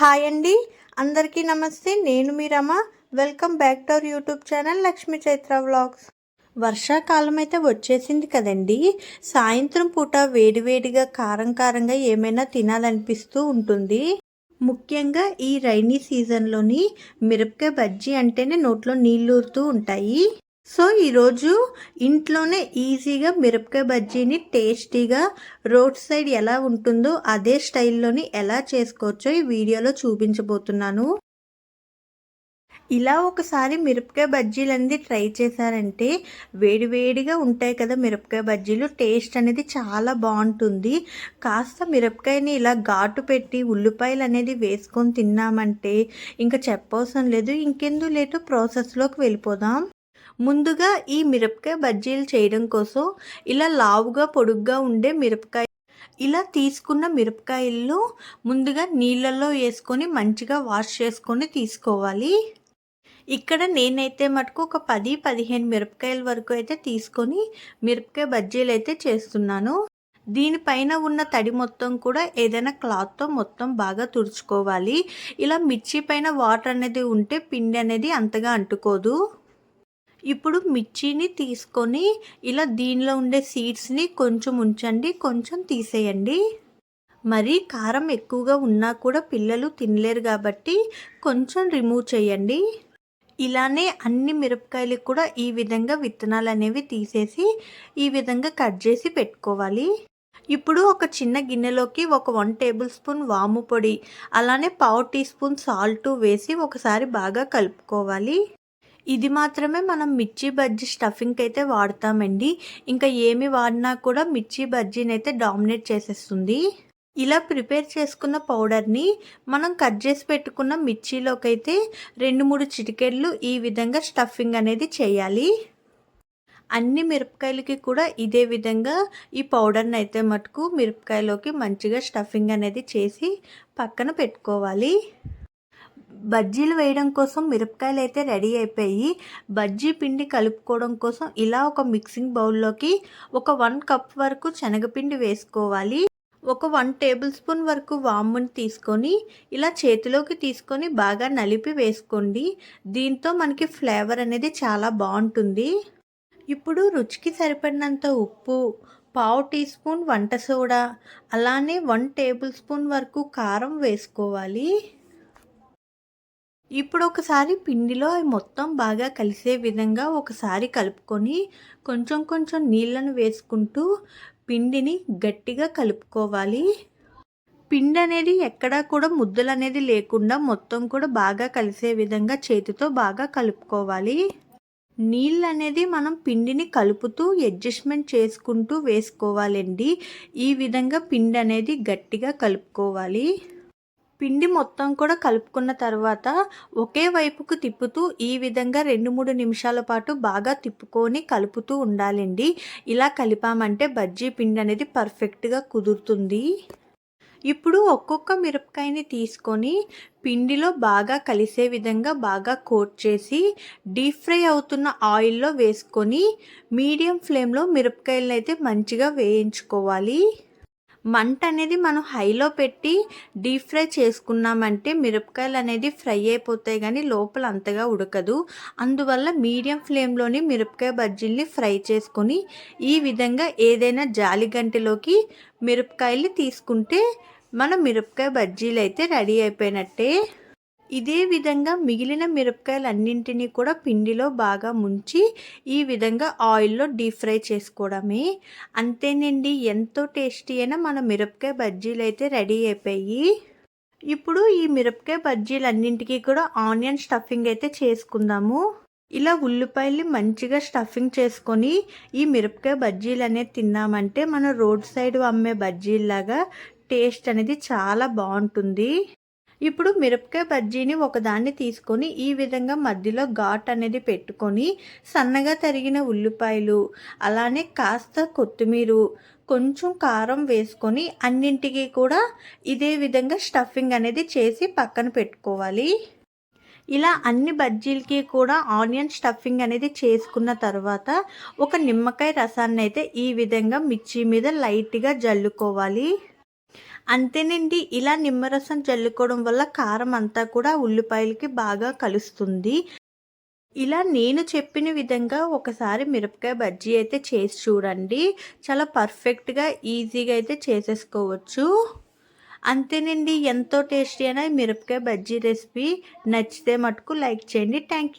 Hi అండి. అందరికీ నమస్తే. నేను మీ Rama. Welcome back to our YouTube channel Lakshmi Chaitra vlogs. వర్షాకాలం అయితే వచ్చేసింది కదండి. సాయంత్రం పూట వేడివేడిగా కారం కారంగా ఏమైనా తినాలనిపిస్తూ ఉంటుంది. ముఖ్యంగా ఈ రైనీ సీజన్లోని మిరపకాయ బజ్జీ అంటేనే నోట్లో నీళ్ళూరుతూ ఉంటాయి. సో ఈరోజు ఇంట్లోనే ఈజీగా మిరపకాయ బజ్జీని టేస్టీగా రోడ్ సైడ్ ఎలా ఉంటుందో అదే స్టైల్లోని ఎలా చేసుకోవచ్చో ఈ వీడియోలో చూపించబోతున్నాను. ఇలా ఒకసారి మిరపకాయ బజ్జీలు అనేది ట్రై చేశారంటే వేడివేడిగా ఉంటాయి కదా మిరపకాయ బజ్జీలు టేస్ట్ అనేది చాలా బాగుంటుంది. కాస్త మిరపకాయని ఇలా ఘాటు పెట్టి ఉల్లిపాయలు అనేది వేసుకొని తిన్నామంటే ఇంకా చెప్పవసరం లేదు. ఇంకెందు లేటు ప్రాసెస్లోకి వెళ్ళిపోదాం. ముందుగా ఈ మిరపకాయ బజ్జీలు చేయడం కోసం ఇలా లావుగా పొడుగ్గా ఉండే మిరపకాయ ఇలా తీసుకున్న మిరపకాయలను ముందుగా నీళ్ళల్లో వేసుకొని మంచిగా వాష్ చేసుకొని తీసుకోవాలి. ఇక్కడ నేనైతే మటుకు ఒక పది పదిహేను మిరపకాయల వరకు అయితే తీసుకొని మిరపకాయ బజ్జీలు అయితే చేస్తున్నాను. దీనిపైన ఉన్న తడి మొత్తం కూడా ఏదైనా క్లాత్తో మొత్తం బాగా తుడుచుకోవాలి. ఇలా మిర్చి పైన వాటర్ అనేది ఉంటే పిండి అనేది అంతగా అంటుకోదు. ఇప్పుడు మిర్చిని తీసుకొని ఇలా దీనిలో ఉండే సీడ్స్ని కొంచెం ఉంచండి కొంచెం తీసేయండి. మరి కారం ఎక్కువగా ఉన్నా కూడా పిల్లలు తినలేరు కాబట్టి కొంచెం రిమూవ్ చేయండి. ఇలానే అన్ని మిరపకాయలకు కూడా ఈ విధంగా విత్తనాలు అనేవి తీసేసి ఈ విధంగా కట్ చేసి పెట్టుకోవాలి. ఇప్పుడు ఒక చిన్న గిన్నెలోకి ఒక వన్ టేబుల్ స్పూన్ వాము పొడి అలానే పావు టీ స్పూన్ సాల్ట్ వేసి ఒకసారి బాగా కలుపుకోవాలి. ఇది మాత్రమే మనం మిర్చి బజ్జీ స్టఫింగ్కి అయితే వాడతామండి. ఇంకా ఏమి వాడినా కూడా మిర్చి బజ్జీని అయితే డామినేట్ చేసేస్తుంది. ఇలా ప్రిపేర్ చేసుకున్న పౌడర్ని మనం కట్ చేసి పెట్టుకున్న మిర్చిలోకి అయితే రెండు మూడు చిటికెళ్ళు ఈ విధంగా స్టఫింగ్ అనేది చేయాలి. అన్ని మిరపకాయలకి కూడా ఇదే విధంగా ఈ పౌడర్ని అయితే మటుకు మిరపకాయలోకి మంచిగా స్టఫింగ్ అనేది చేసి పక్కన పెట్టుకోవాలి. బజ్జీలు వేయడం కోసం మిరపకాయలు అయితే రెడీ అయిపోయి బజ్జీ పిండి కలుపుకోవడం కోసం ఇలా ఒక మిక్సింగ్ బౌల్లోకి ఒక వన్ కప్ వరకు శనగపిండి వేసుకోవాలి. ఒక వన్ టేబుల్ స్పూన్ వరకు వాముని తీసుకొని ఇలా చేతిలోకి తీసుకొని బాగా నలిపి వేసుకోండి. దీంతో మనకి ఫ్లేవర్ అనేది చాలా బాగుంటుంది. ఇప్పుడు రుచికి సరిపడినంత ఉప్పు పావు టీ స్పూన్ వంట సోడా అలానే వన్ టేబుల్ స్పూన్ వరకు కారం వేసుకోవాలి. ఇప్పుడు ఒకసారి పిండిలో మొత్తం బాగా కలిసే విధంగా ఒకసారి కలుపుకొని కొంచెం కొంచెం నీళ్ళను వేసుకుంటూ పిండిని గట్టిగా కలుపుకోవాలి. పిండి అనేది ఎక్కడా కూడా ముద్దలు అనేది లేకుండా మొత్తం కూడా బాగా కలిసే విధంగా చేతితో బాగా కలుపుకోవాలి. నీళ్ళు అనేది మనం పిండిని కలుపుతూ అడ్జస్ట్మెంట్ చేసుకుంటూ వేసుకోవాలండి. ఈ విధంగా పిండి అనేది గట్టిగా కలుపుకోవాలి. పిండి మొత్తం కూడా కలుపుకున్న తర్వాత ఒకే వైపుకు తిప్పుతూ ఈ విధంగా రెండు మూడు నిమిషాల పాటు బాగా తిప్పుకొని కలుపుతూ ఉండాలండి. ఇలా కలిపామంటే బజ్జీ పిండి అనేది పర్ఫెక్ట్గా కుదురుతుంది. ఇప్పుడు ఒక్కొక్క మిరపకాయని తీసుకొని పిండిలో బాగా కలిసే విధంగా బాగా కోట్ చేసి డీప్ ఫ్రై అవుతున్న ఆయిల్లో వేసుకొని మీడియం ఫ్లేమ్లో మిరపకాయలను అయితే మంచిగా వేయించుకోవాలి. మంట అనేది మనం హైలో పెట్టి డీప్ ఫ్రై చేసుకున్నామంటే మిరపకాయలు అనేది ఫ్రై అయిపోతాయి కానీ లోపల అంతగా ఉడకదు. అందువల్ల మీడియం ఫ్లేమ్లోని మిరపకాయ బజ్జీల్ని ఫ్రై చేసుకొని ఈ విధంగా ఏదైనా జాలి గంటలోకి మిరపకాయలు తీసుకుంటే మన మిరపకాయ బజ్జీలు అయితే రెడీ అయిపోయినట్టే. ఇదే విధంగా మిగిలిన మిరపకాయలన్నింటినీ కూడా పిండిలో బాగా ముంచి ఈ విధంగా ఆయిల్లో డీప్ ఫ్రై చేసుకోవడమే. అంతేనండి ఎంతో టేస్టీ అయినా మన మిరపకాయ బజ్జీలు అయితే రెడీ అయిపోయి. ఇప్పుడు ఈ మిరపకాయ బజ్జీలన్నింటికీ కూడా ఆనియన్ స్టఫింగ్ అయితే చేసుకుందాము. ఇలా ఉల్లిపాయలు మంచిగా స్టఫింగ్ చేసుకొని ఈ మిరపకాయ బజ్జీలు అనేది తిన్నామంటే మన రోడ్ సైడ్ అమ్మే బజ్జీల్లాగా టేస్ట్ అనేది చాలా బాగుంటుంది. ఇప్పుడు మిరపకాయ బజ్జీని ఒకదాన్ని తీసుకొని ఈ విధంగా మధ్యలో ఘాట్ అనేది పెట్టుకొని సన్నగా తరిగిన ఉల్లిపాయలు అలానే కాస్త కొత్తిమీర కొంచెం కారం వేసుకొని అన్నింటికి కూడా ఇదే విధంగా స్టఫింగ్ అనేది చేసి పక్కన పెట్టుకోవాలి. ఇలా అన్ని బజ్జీలకి కూడా ఆనియన్ స్టఫింగ్ అనేది చేసుకున్న తర్వాత ఒక నిమ్మకాయ రసాన్ని అయితే ఈ విధంగా మిర్చి మీద లైట్గా జల్లుకోవాలి. అంతేనండి ఇలా నిమ్మరసం చల్లుకోవడం వల్ల కారం అంతా కూడా ఉల్లిపాయలకి బాగా కలుస్తుంది. ఇలా నేను చెప్పిన విధంగా ఒకసారి మిరపకాయ బజ్జీ అయితే చేసి చూడండి. చాలా పర్ఫెక్ట్గా ఈజీగా అయితే చేసేసుకోవచ్చు. అంతేనండి ఎంతో టేస్టీ అయిన మిరపకాయ బజ్జీ రెసిపీ. నచ్చితే మటుకు లైక్ చేయండి. Thank you